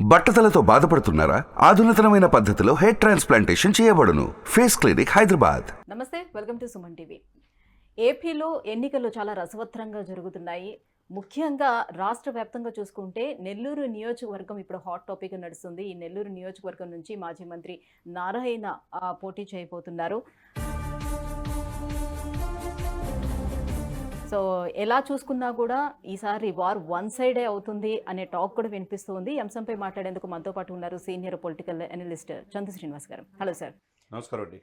బట్టతలతో బాధపడుతున్నారా? ఆధునితనమైన పద్ధతిలో హెయిర్ ట్రాన్స్ప్లాంటేషన్ చేయబడును. Face clinic Hyderabad. నమస్తే వెల్కమ్ టు సుమన్ టీవీ. ఏపీలో ఎన్నికలు చాలా రసవత్తరంగా జరుగుతున్నాయి. ముఖ్యంగా రాష్ట్ర వ్యాప్తంగా చూసుకుంటే నెల్లూరు నియోజకవర్గం ఇప్పుడు హాట్ టాపిక్ నడుస్తుంది. ఈ నెల్లూరు నియోజకవర్గం నుంచి మాజీ మంత్రి నారాయణ పోటీ చేయబోతున్నారు. సో ఎలా చూసుకున్నా కూడా ఈసారి వార్ వన్ సైడే అవుతుంది అనే టాక్ కూడా వినిపిస్తుంది. అంశంపై మాట్లాడేందుకు మనతో పాటు ఉన్నారు senior political analyst Chandu Srinivas garu. Hello sir. నమస్కారం అండి.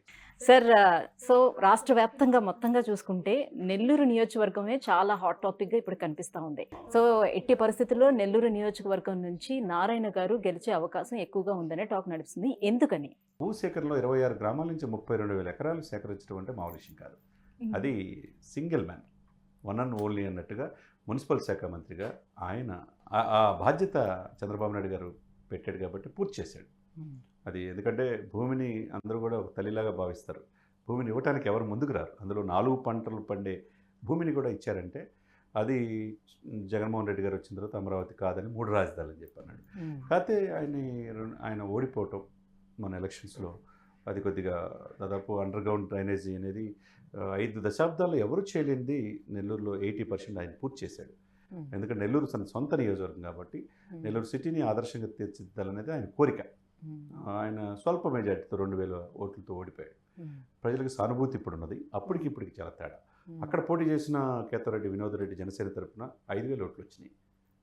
సార్ సో రాష్ట్ర వ్యాప్తంగా మొత్తంగా చూసుకుంటే నెల్లూరు నియోజకవర్గమే చాలా హాట్ టాపిక్గా ఇప్పుడు కనిపిస్తూ ఉంది. సో ఎట్టి పరిస్థితుల్లో నెల్లూరు నియోజకవర్గం నుంచి నారాయణ గారు గెలిచే అవకాశం ఎక్కువగా ఉందనే టాక్ నడుస్తుంది. ఎందుకని? భూసేకరణలో ఇరవై ఆరు గ్రామాల నుంచి ముప్పై రెండు వేల ఎకరాలు సేకరించడం అంటే మామూలు విషయం కాదు. అది single man. One and only అన్నట్టుగా మున్సిపల్ శాఖ మంత్రిగా ఆయన ఆ- బాధ్యత చంద్రబాబు నాయుడు గారు పెట్టాడు కాబట్టి పూర్తి చేశాడు. అది ఎందుకంటే భూమిని అందరూ కూడా ఒక తల్లిలాగా భావిస్తారు. భూమిని ఇవ్వటానికి ఎవరు ముందుకు రారు. అందులో నాలుగు పంటలు పండే భూమిని కూడా ఇచ్చారంటే అది జగన్మోహన్ రెడ్డి గారు వచ్చిన తర్వాత అమరావతి కాదని మూడు రాజధానులు అని చెప్పి అన్నాడు కాకపోతే ఆయన ఆయన ఓడిపోవటం మన ఎలక్షన్స్లో అది కొద్దిగా దాదాపు అండర్ గ్రౌండ్ డ్రైనేజీ అనేది ఐదు దశాబ్దాల్లో ఎవరు చేయలేనిది నెల్లూరులో ఎయిటీ పర్సెంట్ ఆయన పూర్తి చేశాడు. ఎందుకంటే నెల్లూరు తన సొంత నియోజకవర్గం కాబట్టి నెల్లూరు సిటీని ఆదర్శంగా తీర్చిదిద్దాలనేది ఆయన కోరిక. ఆయన స్వల్ప మెజార్టీతో రెండు వేల ఓట్లతో ఓడిపోయాడు. ప్రజలకు సానుభూతి ఇప్పుడు ఉన్నది. అప్పటికి ఇప్పటికి చాలా తేడా. అక్కడ పోటీ చేసిన కేతరెడ్డి వినోద్ రెడ్డి జనసేన తరపున ఐదు వేల ఓట్లు వచ్చినాయి.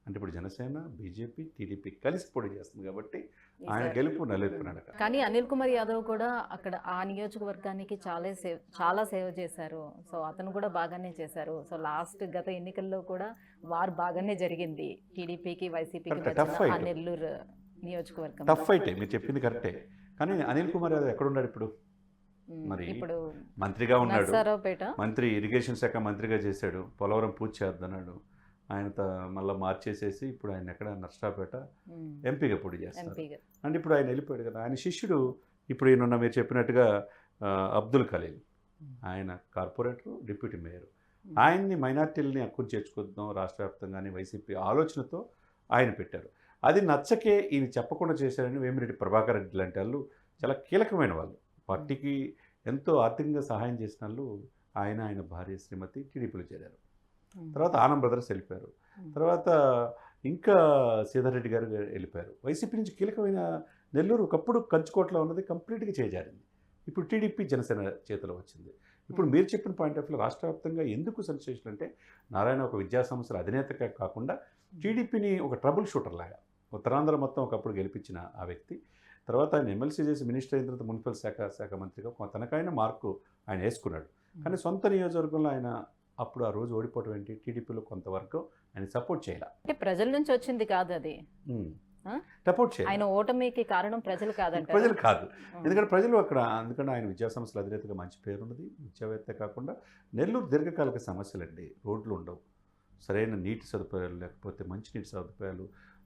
అంటే ఇప్పుడు జనసేన బీజేపీ టీడీపీ కలిసి పోటీ చేస్తుంది కాబట్టి ఆయన గెలుపు నెలకొన్నాడు కానీ అనిల్ కుమార్ యాదవ్ కూడా అక్కడ ఆ నియోజకవర్గానికి చాలా సేవ్ చాలా సేవ చేశారు. సో అతను కూడా బాగానే చేశారు. సో లాస్ట్ గత ఎన్నికల్లో కూడా వారు బాగానే జరిగింది. టీడీపీకి వైసీపీకి ఆ fight. నెల్లూరు నియోజకవర్గం టఫ్ అయితే మీరు చెప్పింది కరెక్టే కానీ అనిల్ కుమార్ యాదవ్ ఎక్కడున్నాడు ఇప్పుడు? ఉమ్, మరి ఇప్పుడు మంత్రిగా ఉన్నాడు. మంత్రి ఇరిగేషన్ శాఖ మంత్రిగా చేశాడు. పోలవరం పూర్తి చేద్దన్నాడు. ఆయన మళ్ళా మార్చేసేసి ఇప్పుడు ఆయన ఎక్కడ? నర్సాపేట ఉమ్, ఎంపీగా పోటీ చేస్తారు. అంటే ఇప్పుడు ఆయన వెళ్ళిపోయాడు కదా. ఆయన శిష్యుడు ఇప్పుడు ఈయనున్న మీరు చెప్పినట్టుగా అబ్దుల్ ఖలీల్. ఆయన కార్పొరేటర్ డిప్యూటీ మేయర్. ఆయన్ని మైనార్టీలని హక్కును చేర్చుకుందాం రాష్ట్ర వ్యాప్తంగానే వైసీపీ ఆలోచనతో ఆయన పెట్టారు. అది నచ్చకే ఈయన చెప్పకుండా చేశారని వేమిరెడ్డి ప్రభాకర్ రెడ్డి లాంటి వాళ్ళు చాలా కీలకమైన వాళ్ళు. పార్టీకి ఎంతో ఆర్థికంగా సహాయం చేసిన వాళ్ళు ఆయన ఆయన భార్య శ్రీమతి టీడీపీలో చేరారు. తర్వాత ఆనంద్ బ్రదర్స్ వెళ్ళిపోయారు. తర్వాత ఇంకా సీతారెడ్డి గారు వెళ్ళిపోయారు. వైసీపీ నుంచి కీలకమైన నెల్లూరు ఒకప్పుడు కంచుకోటలో ఉన్నది కంప్లీట్గా చేజారింది. ఇప్పుడు టీడీపీ జనసేన చేతిలో వచ్చింది. ఇప్పుడు మీరు చెప్పిన పాయింట్ ఆఫ్ వ్యూ రాష్ట్ర వ్యాప్తంగా ఎందుకు సెన్సేషన్ అంటే నారాయణ ఒక విద్యా సంస్థల అధినేతగా కాకుండా టీడీపీని ఒక ట్రబుల్ షూటర్ లాగా ఉత్తరాంధ్ర మొత్తం ఒకప్పుడు గెలిపించిన ఆ వ్యక్తి. తర్వాత ఆయన ఎమ్మెల్సీ చేసి మినిస్టర్ అయిన తర్వాత మున్సిపల్ శాఖ శాఖ మంత్రిగా తనకైన మార్కు ఆయన వేసుకున్నాడు. కానీ సొంత నియోజకవర్గంలో ఆయన అప్పుడు ఆ రోజు ఓడిపోవడం ఏంటి? టీడీపీలో కొంతవరకు ఆయన సపోర్ట్ చేయాల. అంటే ప్రజల నుంచి వచ్చింది కాదు అది? సపోర్ట్ చేయాలి. ఆయన ఓటమికి కారణం ప్రజలు కాదంట ప్రజలు కాదు. ఎందుకంటే ప్రజలు అక్కడ ఎందుకంటే ఆయన విద్యా సంస్థల అధినేతగా మంచి పేరున్నది. విద్యావేత్త కాకుండా నెల్లూరు దీర్ఘకాలిక సమస్యలండి. రోడ్లు ఉండవు. సరైన నీటి సదుపాయాలు లేకపోతే మంచినీటి సదుపాయాలు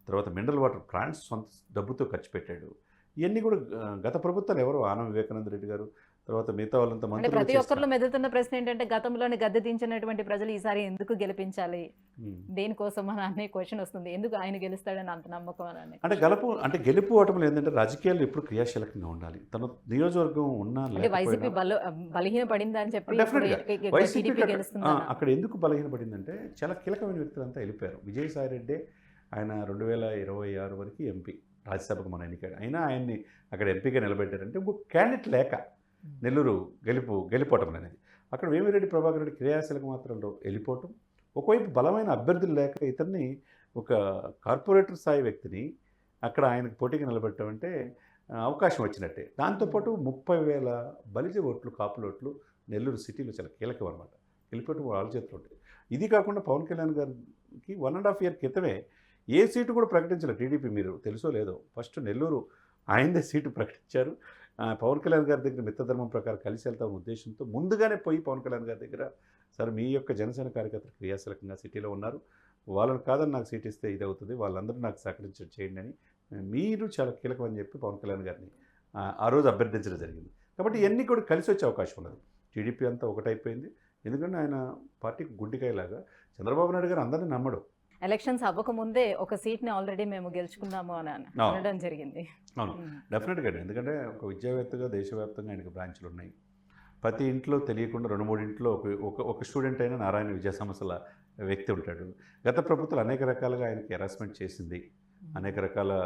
తర్వాత మినరల్ వాటర్ ప్లాంట్స్ సొంత డబ్బుతో ఖర్చు పెట్టాడు. ఇవన్నీ కూడా గత ప్రభుత్వాలు ఎవరు? ఆనం వివేకానంద రెడ్డి గారు తర్వాత మిగతా వాళ్ళంతా అంటే ప్రతి ఒక్కరిలో. మెదులుతున్న ప్రశ్న ఏంటంటే గతంలోనే గద్దె దించినటువంటి ప్రజలు ఈసారి ఎందుకు గెలిపించాలి. దేనికోసం అని అనే క్వశ్చన్ వస్తుంది. ఎందుకు ఆయన గెలుస్తాడని అంత నమ్మకం అని అంటే గెలుపు అంటే గెలుపు ఓటములు ఏంటంటే రాజకీయాల్లో ఎప్పుడు క్రియాశీలకంగా ఉండాలి. తన నియోజకవర్గం ఉన్నా అంటే వైసీపీ బల బలహీన పడింది అని చెప్పి అక్కడ- ఎందుకు బలహీనపడిందంటే చాలా కీలకమైన వ్యక్తులంతా వెళ్ళిపోయారు. విజయసాయి రెడ్డి ఆయన రెండు వేల ఇరవై ఆరు వరకు ఎంపీ రాజ్యసభకు మన ఎన్నికాడు అయినా ఆయన్ని అక్కడ ఎంపీగా నిలబెట్టారంటే ఇంకో క్యాండిడేట్ లేక నెల్లూరు గెలుపు గెలిపోవటం అనేది. అక్కడ వేమిరెడ్డి ప్రభాకర్ రెడ్డి క్రియాశీలక మాత్రంలో వెళ్ళిపోవటం. ఒకవైపు బలమైన అభ్యర్థులు లేక ఇతన్ని ఒక కార్పొరేటర్ స్థాయి వ్యక్తిని అక్కడ ఆయనకు పోటీగా నిలబెట్టడం అంటే అవకాశం వచ్చినట్టే. దాంతోపాటు ముప్పై వేల బలిజ ఓట్లు కాపుల ఓట్లు నెల్లూరు సిటీలో చాలా కీలకం అనమాట వెళ్ళిపోవటం వాళ్ళ చేతిలో ఉంటుంది ఇది కాకుండా పవన్ కళ్యాణ్ గారికి వన్ అండ్ హాఫ్ ఇయర్ క్రితమే ఏ సీటు కూడా ప్రకటించలేదు టీడీపీ. మీరు తెలుసో లేదో ఫస్ట్ నెల్లూరు ఆయనదే సీటు ప్రకటించారు. పవన్ కళ్యాణ్ గారి దగ్గర మిత్రధర్మం ప్రకారం కలిసి వెళ్తాం ఉద్దేశంతో ముందుగానే పోయి పవన్ కళ్యాణ్ గారి దగ్గర సార్ మీ యొక్క జనసేన కార్యకర్తలు క్రియాశీలకంగా సిటీలో ఉన్నారు. వాళ్ళని కాదని నాకు సీట్ ఇస్తే ఇది అవుతుంది. వాళ్ళందరూ నాకు సహకరించి చేయండి అని మీరు చాలా కీలకం అని చెప్పి పవన్ కళ్యాణ్ గారిని ఆ, ఆ రోజు అభ్యర్థించడం జరిగింది. కాబట్టి ఇవన్నీ కూడా కలిసి వచ్చే అవకాశం ఉన్నది. టీడీపీ అంతా ఒకటైపోయింది. ఎందుకంటే ఆయన పార్టీకి గుడ్డికాయలాగా చంద్రబాబు నాయుడు గారు అందరినీ నమ్మడు. ఎలక్షన్స్ అవ్వకముందే ఒక సీట్ని ఆల్రెడీ మేము గెలుచుకున్నాము అని. అనడం జరిగింది. అవును. డెఫినెట్గా ఎందుకంటే ఒక విద్యావేత్తగా దేశవ్యాప్తంగా ఆయనకు బ్రాంచ్లు ఉన్నాయి. ప్రతి ఇంట్లో తెలియకుండా రెండు మూడు ఇంట్లో ఒక ఒక ఒక స్టూడెంట్ అయినా నారాయణ విద్యా సంస్థల వ్యక్తి ఉంటాడు. గత ప్రభుత్వాలు అనేక రకాలుగా ఆయనకి హెరాస్మెంట్ చేసింది. అనేక రకాల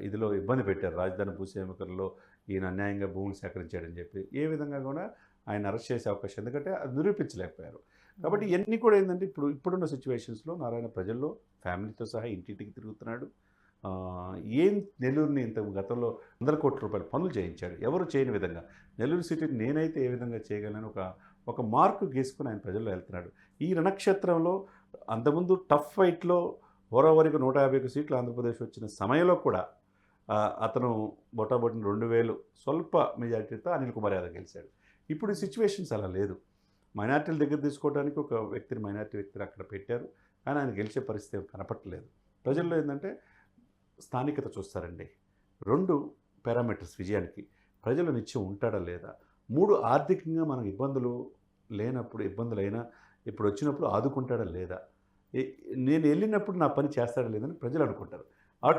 ఇదిలో ఇబ్బంది పెట్టారు. రాజధాని భూసేమికల్లో ఈయన అన్యాయంగా భూములు సేకరించాడని చెప్పి ఏ విధంగా కూడా ఆయన అరెస్ట్ చేసే అవకాశం ఎందుకంటే అది నిరూపించలేకపోయారు. కాబట్టి ఇవన్నీ కూడా ఏంటంటే ఇప్పుడు ఇప్పుడున్న సిచ్యువేషన్స్లో నారాయణ ప్రజల్లో ఫ్యామిలీతో సహా ఇంటింటికి తిరుగుతున్నాడు. ఏం నెల్లూరుని ఇంత గతంలో వందల కోట్ల రూపాయల పనులు చేయించాడు. ఎవరు చేయని విధంగా? నెల్లూరు సిటీని నేనైతే ఏ విధంగా చేయగలను? ఒక ఒక మార్కు గీసుకుని ఆయన ప్రజల్లో వెళ్తున్నాడు. ఈ రణక్షేత్రంలో అంతకుముందు టఫ్ ఫైట్లో ఓరవరికి నూట యాభై ఒక సీట్లు ఆంధ్రప్రదేశ్ వచ్చిన సమయంలో కూడా అతను బొటాబొట్టిన రెండు వేలు స్వల్ప మెజార్టీతో అనిల్ కుమార్ యాదవ్ గెలిచాడు. ఇప్పుడు సిచ్యువేషన్స్ అలా లేదు. మైనార్టీల దగ్గర తీసుకోవడానికి ఒక వ్యక్తిని మైనార్టీ వ్యక్తిని అక్కడ పెట్టారు. కానీ ఆయన గెలిచే పరిస్థితి కనపట్లేదు ప్రజల్లో ఏంటంటే స్థానికత చూస్తారండి. రెండు పారామీటర్స్ విజయానికి ప్రజలు నిత్యం ఉంటాడా లేదా? మూడు ఆర్థికంగా మనకు ఇబ్బందులు లేనప్పుడు ఇబ్బందులైనా ఇప్పుడు వచ్చినప్పుడు ఆదుకుంటాడా లేదా? నేను వెళ్ళినప్పుడు నా పని చేస్తాడా లేదని ప్రజలు అనుకుంటారు.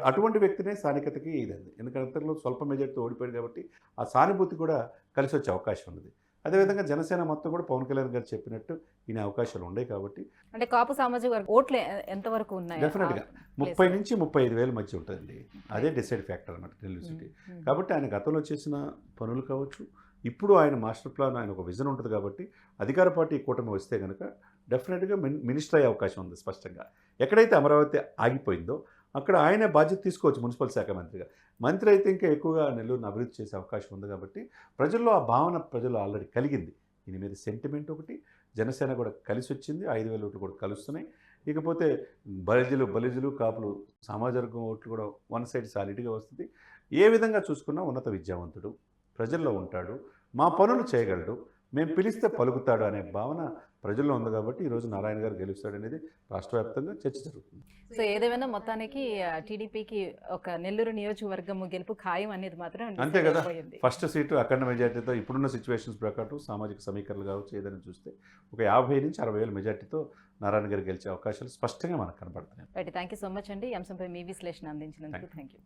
అటువంటి వ్యక్తినే స్థానికతకి ఇదండి. ఎందుకంటే అంతలో స్వల్ప మెజార్టీతో ఓడిపోయాడు కాబట్టి ఆ సానుభూతి కూడా కలిసి వచ్చే అవకాశం ఉన్నది. అదేవిధంగా జనసేన మొత్తం కూడా పవన్ కళ్యాణ్ గారు చెప్పినట్టు ఈయన అవకాశాలు ఉన్నాయి కాబట్టి అంటే కాపు సామాజిక వర్గం ఓట్లు ఎంతవరకు ఉన్నాయి Definitely గా. ముప్పై నుంచి ముప్పై ఐదు వేల మధ్య ఉంటుందండి. అదే డిసైడ్ ఫ్యాక్టర్ అన్నమాట నెల్లూరు సిటీ కాబట్టి ఆయన గతంలో చేసిన పనులు కావచ్చు ఇప్పుడు ఆయన మాస్టర్ ప్లాన్ ఆయన ఒక విజన్ ఉంటుంది కాబట్టి అధికార పార్టీ కూటమి వస్తే కనుక డెఫినెట్గా మిన్ మినిస్టర్ అయ్యే అవకాశం ఉంది స్పష్టంగా. ఎక్కడైతే అమరావతి ఆగిపోయిందో అక్కడ ఆయనే బాధ్యత తీసుకోవచ్చు మున్సిపల్ శాఖ మంత్రిగా. మంత్రి అయితే ఇంకా ఎక్కువగా నెల్లూరుని అభివృద్ధి చేసే అవకాశం ఉంది కాబట్టి ప్రజల్లో ఆ భావన ప్రజలు ఆల్రెడీ కలిగింది. దీని మీద సెంటిమెంట్ ఒకటి జనసేన కూడా కలిసి వచ్చింది. ఐదు వేల ఓట్లు కూడా కలుస్తున్నాయి. ఇకపోతే బలిజులు బలిజులు కాపులు సామాజిక ఓట్లు కూడా వన్ సైడ్ సాలిడ్గా వస్తుంది. ఏ విధంగా చూసుకున్నా ఉన్నత విద్యావంతుడు ప్రజల్లో ఉంటాడు మా పనులు చేయగలడు మేము పిలిస్తే పలుకుతాడు అనే భావన ప్రజల్లో ఉంది కాబట్టి ఈరోజు నారాయణ గారు గెలుస్తాడు అనేది రాష్ట్ర వ్యాప్తంగా చర్చ జరుగుతుంది. సో ఏదేమైనా మొత్తానికి టీడీపీకి ఒక నెల్లూరు నియోజకవర్గం గెలుపు ఖాయం అనేది మాత్రం అంతే కదా. ఫస్ట్ సీటు అఖండ మెజార్టీతో ఇప్పుడున్న సిచ్యువేషన్స్ ప్రకారం సామాజిక సమీకరణలు కావచ్చు ఏదైనా చూస్తే ఒక యాభై నుంచి అరవై వేల మెజార్టీతో నారాయణ గారు గెలిచే అవకాశాలు స్పష్టంగా మనకు కనబడుతున్నాయి right thank you so much అండి. ఈ అంశంపై మీ విశ్లేషణ అందించినందుకు థ్యాంక్ యూ